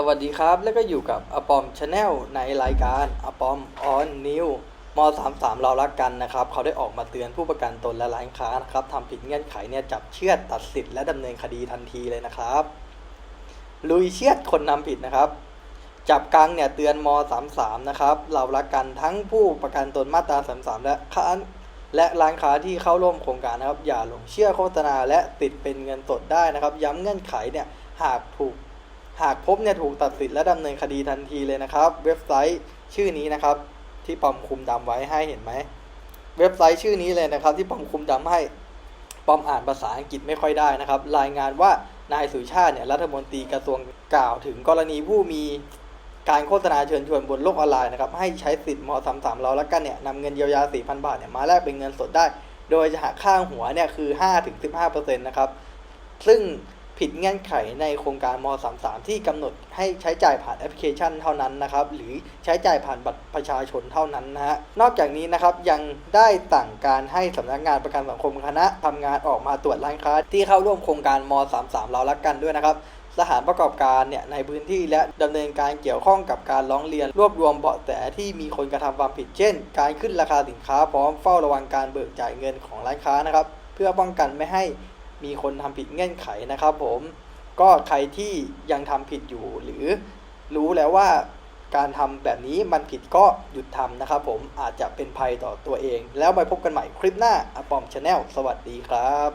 สวัสดีครับ แล้วก็อยู่กับอปอมชาแนลในรายการอปอมออนนิวม33เรารักกันนะครับ เขาได้ออกมาเตือนผู้ประกันตนและร้านค้านะครับทำผิดเงื่อนไขเนี่ยจับเชือดตัดสิทธิ์และดำเนินคดีทันทีเลยนะครับ ลุยเชือดคนนำผิดนะครับ จับกังเนี่ยเตือนม33นะครับ เรารักกันทั้งผู้ประกันตนมาตรา33และค้าและร้านค้าที่เข้าร่วมโครงการนะครับ อย่าหลงเชื่อโฆษณาและติดเป็นเงินสดได้นะครับ ย้ำเงื่อนไขเนี่ยหากถูก หากพบเนี่ยถูกตัดสิทธิ์และดำเนินคดีทันทีเลยนะครับ เว็บไซต์ชื่อนี้นะครับ ที่ปอมคุมดำไว้ให้เห็นไหมเว็บไซต์ชื่อนี้เลยนะครับ ที่ปอมคุมดำให้ปอมอ่านภาษาอังกฤษไม่ค่อยได้นะครับ รายงานว่านายสุชาติเนี่ยรัฐมนตรีกระทรวงกล่าวถึงกรณีผู้มีการโฆษณาเชิญชวนบนโลกออนไลน์นะครับ ให้ใช้สิทธิ์ม33เราแล้วกันเนี่ยนำเงินเยียวยา 4,000 บาทเนี่ยมาแลกเป็นเงินสดได้ โดยจะหักค่าหัวเนี่ยคือ 5-15%นะครับ ซึ่ง ผิดเงื่อนไขในโครงการม .33 ที่กำหนดให้ใช้จ่ายผ่านแอปพลิเคชันเท่านั้นนะครับ หรือใช้จ่ายผ่านบัตรประชาชนเท่านั้นนะฮะ นอกจากนี้นะครับยังได้สั่งการให้สำนักงานประกันสังคมคณะทำงานออกมาตรวจร้านค้า ที่เข้าร่วมโครงการม .33 เรารักกันด้วยนะครับสถานประกอบการเนี่ยในพื้นที่และดำเนินการเกี่ยวข้องกับการร้องเรียน รวบรวมเบาะแสที่มีคนกระทำความผิดเช่น การขึ้นราคาสินค้าพร้อมเฝ้าระวังการเบิกจ่ายเงินของร้านค้านะครับ เพื่อป้องกันไม่ให้ มีคนทำผิดเงื่อนไขนะครับ ผมก็ใครที่ยังทำผิดอยู่หรือรู้แล้วว่าการทำแบบนี้มันผิดก็หยุดทำนะครับ ผมอาจจะเป็นภัยต่อตัวเอง แล้วไปพบกันใหม่คลิปหน้าอปอมชาแนลสวัสดีครับ